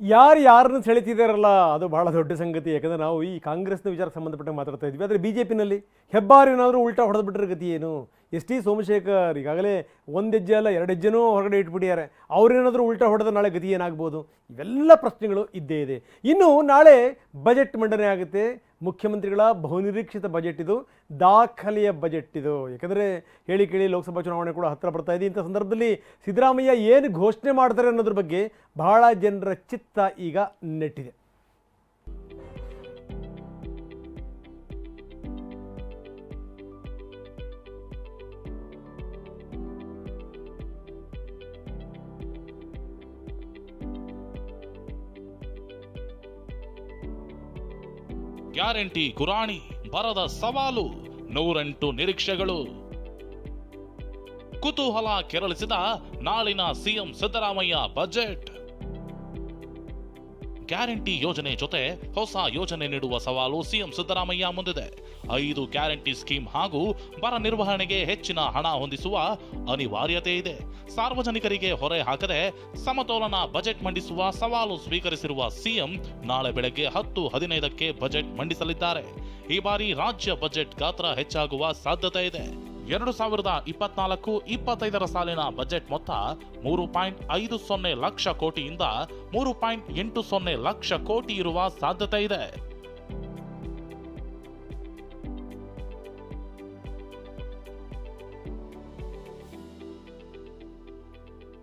ಯಾರು ಯಾರನ್ನು ಸೆಳಿತಿದ್ದಾರಲ್ಲ ಅದು ಬಹಳ ದೊಡ್ಡ ಸಂಗತಿ. ಯಾಕಂದರೆ ನಾವು ಈ ಕಾಂಗ್ರೆಸ್ನ ವಿಚಾರ ಸಂಬಂಧಪಟ್ಟ ಮಾತಾಡ್ತಾ ಇದ್ವಿ. ಆದರೆ ಬಿ ಜೆ ಪಿನಲ್ಲಿ ಹೆಬ್ಬಾರು ಏನಾದರೂ ಉಲ್ಟಾ ಹೊಡೆದ್ಬಿಟ್ರೆ ಗತಿ ಏನು? ಎಸ್ ಟಿ ಸೋಮಶೇಖರ್ ಈಗಾಗಲೇ ಒಂದು ಹೆಜ್ಜೆ ಅಲ್ಲ, ಎರಡು ಹೆಜ್ಜೆನೂ ಹೊರಗಡೆ ಇಟ್ಬಿಟ್ಟಿದ್ದಾರೆ. ಅವ್ರೇನಾದರೂ ಉಲ್ಟಾ ಹೊಡೆದ ನಾಳೆ ಗತಿ ಏನಾಗ್ಬೋದು? ಇವೆಲ್ಲ ಪ್ರಶ್ನೆಗಳು ಇದ್ದೇ ಇದೆ. ಇನ್ನು ನಾಳೆ ಬಜೆಟ್ ಮಂಡನೆ ಆಗುತ್ತೆ. ಮುಖ್ಯಮಂತ್ರಿಗಳ ಬಹುನಿರೀಕ್ಷಿತ ಬಜೆಟ್ ಇದು, ದಾಖಲೆಯ ಬಜೆಟ್ ಇದು. ಯಾಕಂದರೆ ಹೇಳಿ ಕೇಳಿ ಲೋಕಸಭಾ ಚುನಾವಣೆ ಕೂಡ ಹತ್ತಿರ ಬರ್ತಾ ಇದೆ. ಇಂಥ ಸಂದರ್ಭದಲ್ಲಿ ಸಿದ್ದರಾಮಯ್ಯ ಏನು ಘೋಷಣೆ ಮಾಡ್ತಾರೆ ಅನ್ನೋದ್ರ ಬಗ್ಗೆ ಬಹಳ ಜನರ ಚಿತ್ತ ಈಗ ನೆಟ್ಟಿದೆ. ಗ್ಯಾರಂಟಿ ಗುರಾಣಿ ಬರದ ಸವಾಲು ನೂರೆಂಟು ನಿರೀಕ್ಷೆಗಳು. ಕುತೂಹಲ ಕೆರಳಿಸಿದ ನಾಳಿನ ಸಿಎಂ ಸಿದ್ದರಾಮಯ್ಯ ಬಜೆಟ್. ಗ್ಯಾರಂಟಿ ಯೋಜನೆ ಜೊತೆ ಹೊಸ ಯೋಜನೆ ನೀಡುವ ಸವಾಲು ಸಿಎಂ ಸಿದ್ದರಾಮಯ್ಯ ಮುಂದಿದೆ. ಐದು ಗ್ಯಾರಂಟಿ ಸ್ಕೀಮ್ ಹಾಗೂ ಬರ ನಿರ್ವಹಣೆಗೆ ಹೆಚ್ಚಿನ ಹಣ ಹೊಂದಿಸುವ ಅನಿವಾರ್ಯತೆ ಇದೆ. ಸಾರ್ವಜನಿಕರಿಗೆ ಹೊರೆ ಹಾಕದೆ ಸಮತೋಲನ ಬಜೆಟ್ ಮಂಡಿಸುವ ಸವಾಲು ಸ್ವೀಕರಿಸಿರುವ ಸಿಎಂ ನಾಳೆ ಬೆಳಗ್ಗೆ ಹತ್ತು ಹದಿನೈದಕ್ಕೆ ಬಜೆಟ್ ಮಂಡಿಸಲಿದ್ದಾರೆ. ಈ ಬಾರಿ ರಾಜ್ಯ ಬಜೆಟ್ ಗಾತ್ರ ಹೆಚ್ಚಾಗುವ ಸಾಧ್ಯತೆ ಇದೆ. ಎರಡು ಸಾವಿರದ ಇಪ್ಪತ್ನಾಲ್ಕು ಇಪ್ಪತ್ತೈದರ ಸಾಲಿನ ಬಜೆಟ್ ಮೊತ್ತ ಮೂರು ಪಾಯಿಂಟ್ ಐದು ಸೊನ್ನೆ ಲಕ್ಷ ಕೋಟಿಯಿಂದ ಮೂರು ಪಾಯಿಂಟ್ ಎಂಟು ಸೊನ್ನೆ ಲಕ್ಷ ಕೋಟಿ ಇರುವ ಸಾಧ್ಯತೆ ಇದೆ.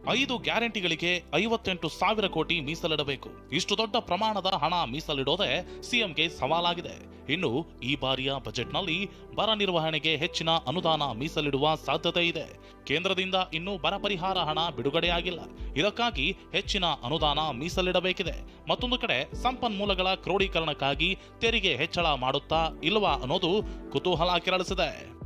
ಐದು ಗ್ಯಾರಂಟಿಗಳಿಗೆ ಐವತ್ತೆಂಟು ಸಾವಿರ ಕೋಟಿ ಮೀಸಲಿಡಬೇಕು. ಇಷ್ಟು ದೊಡ್ಡ ಪ್ರಮಾಣದ ಹಣ ಮೀಸಲಿಡೋದೇ ಸಿಎಂಗೆ ಸವಾಲಾಗಿದೆ. ಇನ್ನು ಈ ಬಾರಿಯ ಬಜೆಟ್ನಲ್ಲಿ ಬರ ನಿರ್ವಹಣೆಗೆ ಹೆಚ್ಚಿನ ಅನುದಾನ ಮೀಸಲಿಡುವ ಸಾಧ್ಯತೆ ಇದೆ. ಕೇಂದ್ರದಿಂದ ಇನ್ನೂ ಬರ ಪರಿಹಾರ ಹಣ ಬಿಡುಗಡೆಯಾಗಿಲ್ಲ. ಇದಕ್ಕಾಗಿ ಹೆಚ್ಚಿನ ಅನುದಾನ ಮೀಸಲಿಡಬೇಕಿದೆ. ಮತ್ತೊಂದು ಕಡೆ ಸಂಪನ್ಮೂಲಗಳ ಕ್ರೋಢೀಕರಣಕ್ಕಾಗಿ ತೆರಿಗೆ ಹೆಚ್ಚಳ ಮಾಡುತ್ತಾ ಇಲ್ವಾ ಅನ್ನೋದು ಕುತೂಹಲ ಕೆರಳಿಸಿದೆ.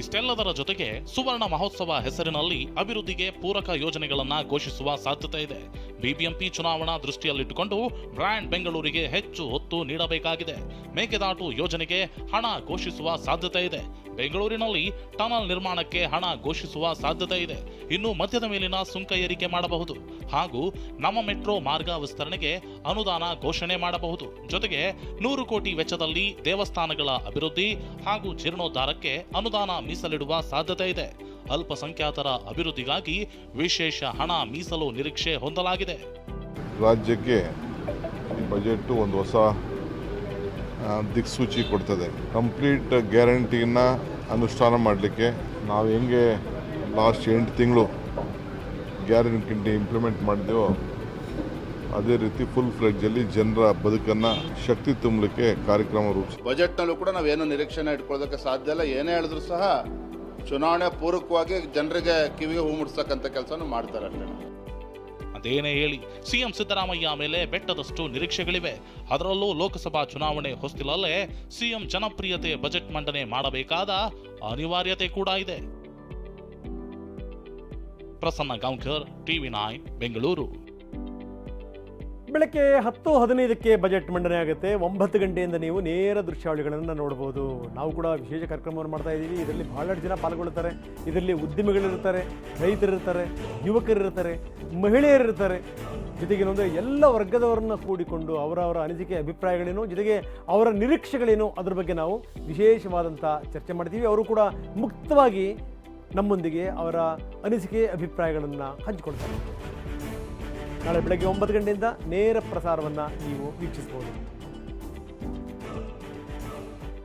ಇಷ್ಟೆಲ್ಲದರ ಜೊತೆಗೆ ಸುವರ್ಣ ಮಹೋತ್ಸವ ಹೆಸರಿನಲ್ಲಿ ಅಭಿವೃದ್ಧಿಗೆ ಪೂರಕ ಯೋಜನೆಗಳನ್ನು ಘೋಷಿಸುವ ಸಾಧ್ಯತೆ ಇದೆ. ಬಿಬಿಎಂಪಿ ಚುನಾವಣಾ ದೃಷ್ಟಿಯಲ್ಲಿಟ್ಟುಕೊಂಡು ಬ್ರ್ಯಾಂಡ್ ಬೆಂಗಳೂರಿಗೆ ಹೆಚ್ಚು ಒತ್ತು ನೀಡಬೇಕಾಗಿದೆ. ಮೇಕೆದಾಟು ಯೋಜನೆಗೆ ಹಣ ಘೋಷಿಸುವ ಸಾಧ್ಯತೆ ಇದೆ. ಬೆಂಗಳೂರಿನಲ್ಲಿ ಟನಲ್ ನಿರ್ಮಾಣಕ್ಕೆ ಹಣ ಘೋಷಿಸುವ ಸಾಧ್ಯತೆ ಇದೆ. ಇನ್ನು ಮದ್ಯದ ಮೇಲಿನ ಸುಂಕ ಏರಿಕೆ ಮಾಡಬಹುದು. ಹಾಗೂ ನಮ್ಮ ಮೆಟ್ರೋ ಮಾರ್ಗ ವಿಸ್ತರಣೆಗೆ ಅನುದಾನ ಘೋಷಣೆ ಮಾಡಬಹುದು. ಜೊತೆಗೆ ನೂರು ಕೋಟಿ ವೆಚ್ಚದಲ್ಲಿ ದೇವಸ್ಥಾನಗಳ ಅಭಿವೃದ್ಧಿ ಹಾಗೂ ಜೀರ್ಣೋದ್ಧಾರಕ್ಕೆ ಅನುದಾನ ಮೀಸಲಿಡುವ ಸಾಧ್ಯತೆ ಇದೆ. ಅಲ್ಪಸಂಖ್ಯಾತರ ಅಭಿವೃದ್ಧಿಗಾಗಿ ವಿಶೇಷ ಹಣ ಮೀಸಲು ನಿರೀಕ್ಷೆ ಹೊಂದಲಾಗಿದೆ. ರಾಜ್ಯಕ್ಕೆ ಬಜೆಟ್ ಒಂದು ಹೊಸ ದಿಕ್ಸೂಚಿ ಕೊಡ್ತದೆ. ಕಂಪ್ಲೀಟ್ ಗ್ಯಾರಂಟಿನ ಅನುಷ್ಠಾನ ಮಾಡಲಿಕ್ಕೆ ನಾವು ಹೆಂಗೆ ಲಾಸ್ಟ್ ಎಂಟು ತಿಂಗಳು ಗ್ಯಾರಂಟಿ ಇಂಪ್ಲಿಮೆಂಟ್ ಮಾಡಿದೆವೋ, ಅದೇ ರೀತಿ ಫುಲ್ ಫ್ಲೆಡ್ಜಲ್ಲಿ ಜನರ ಬದುಕನ್ನು ಶಕ್ತಿ ತುಂಬಲಿಕ್ಕೆ ಕಾರ್ಯಕ್ರಮ ರೂಪಿಸಿ. ಬಜೆಟ್ನಲ್ಲೂ ಕೂಡ ನಾವೇನು ನಿರೀಕ್ಷಣೆ ಇಟ್ಕೊಳ್ಳೋದಕ್ಕೆ ಸಾಧ್ಯ ಇಲ್ಲ. ಏನೇ ಹೇಳಿದ್ರು ಸಹ ಚುನಾವಣೆ ಪೂರ್ವಕವಾಗಿ ಜನರಿಗೆ ಕಿವಿಗೆ ಹೂ ಮುಡ್ಸಕ್ಕಂಥ ಕೆಲಸನೂ ಮಾಡ್ತಾರೆ ಅಷ್ಟೇ. ಅದೇನೇ ಹೇಳಿ, ಸಿಎಂ ಸಿದ್ದರಾಮಯ್ಯ ಮೇಲೆ ಬೆಟ್ಟದಷ್ಟು ನಿರೀಕ್ಷೆಗಳಿವೆ. ಅದರಲ್ಲೂ ಲೋಕಸಭಾ ಚುನಾವಣೆ ಹೊಸ್ತಿಲಲ್ಲೇ ಸಿಎಂ ಜನಪ್ರಿಯತೆ ಬಜೆಟ್ ಮಂಡನೆ ಮಾಡಬೇಕಾದ ಅನಿವಾರ್ಯತೆ ಕೂಡ ಇದೆ. Prasanna Gaonkar, TV nine, Bengaluru. ಬೆಳಗ್ಗೆ ಹತ್ತು ಹದಿನೈದಕ್ಕೆ ಬಜೆಟ್ ಮಂಡನೆ ಆಗುತ್ತೆ. ಒಂಬತ್ತು ಗಂಟೆಯಿಂದ ನೀವು ನೇರ ದೃಶ್ಯಾವಳಿಗಳನ್ನು ನೋಡ್ಬೋದು. ನಾವು ಕೂಡ ವಿಶೇಷ ಕಾರ್ಯಕ್ರಮವನ್ನು ಮಾಡ್ತಾ ಇದ್ದೀವಿ. ಇದರಲ್ಲಿ ಬಹಳಷ್ಟು ಜನ ಪಾಲ್ಗೊಳ್ಳುತ್ತಾರೆ. ಇದರಲ್ಲಿ ಉದ್ಯಮಿಗಳಿರ್ತಾರೆ ರೈತರಿರ್ತಾರೆ ಯುವಕರಿರ್ತಾರೆ ಮಹಿಳೆಯರಿರ್ತಾರೆ ಜೊತೆಗೆ ಏನಂದರೆ ಎಲ್ಲ ವರ್ಗದವರನ್ನ ಕೂಡಿಕೊಂಡು ಅವರ ಅವರ ಅನಿಸಿಕೆ, ಅಭಿಪ್ರಾಯಗಳೇನು, ಜೊತೆಗೆ ಅವರ ನಿರೀಕ್ಷೆಗಳೇನು, ಅದ್ರ ಬಗ್ಗೆ ನಾವು ವಿಶೇಷವಾದಂಥ ಚರ್ಚೆ ಮಾಡ್ತೀವಿ. ಅವರು ಕೂಡ ಮುಕ್ತವಾಗಿ ನಮ್ಮೊಂದಿಗೆ ಅವರ ಅನಿಸಿಕೆ, ಅಭಿಪ್ರಾಯಗಳನ್ನು ಹಂಚಿಕೊಳ್ತಾರೆ. ನಾಳೆ ಬೆಳಗ್ಗೆ ಒಂಬತ್ತು ಗಂಟೆಯಿಂದ ನೇರ ಪ್ರಸಾರವನ್ನು ನೀವು ವೀಕ್ಷಿಸಬಹುದು.